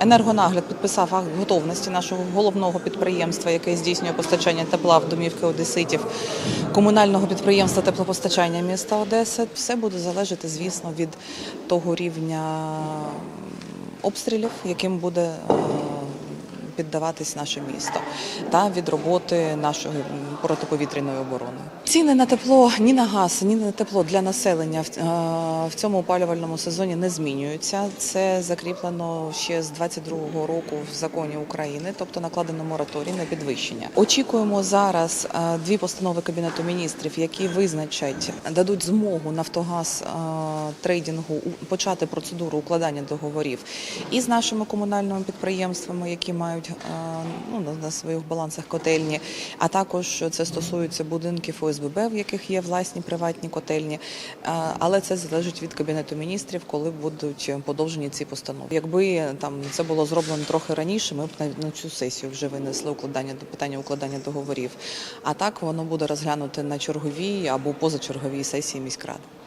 Енергонагляд підписав акт готовності нашого головного підприємства, яке здійснює постачання тепла в домівки одеситів, комунального підприємства теплопостачання міста Одеси. Все буде залежати, звісно, від того рівня обстрілів, яким буде е, піддаватись наше місто, та від роботи нашої протиповітряної оборони. Ціни на тепло ні на газ, ні на тепло для населення в, е, цьому опалювальному сезоні не змінюються. Це закріплено ще з 22-го року в законі України, тобто накладено мораторій на підвищення. Очікуємо зараз е, дві постанови кабінету міністрів, які визначать, дадуть змогу Нафтогаз е, трейдингу почати процедуру укладання договорів і з нашими комунальними підприємствами, які мають е, ну, на, своїх балансах котельні, а також це стосується будинків ОСББ, в яких є власні приватні котельні. Е, Але це залежить від кабінету міністрів, коли будуть подовжені ці постанови. Якби там це було зроблено трохи раніше, ми б на, цю сесію вже винесли укладання питання укладання договорів. А так воно буде розглянуте на черговій або позачерговій сесії міськради.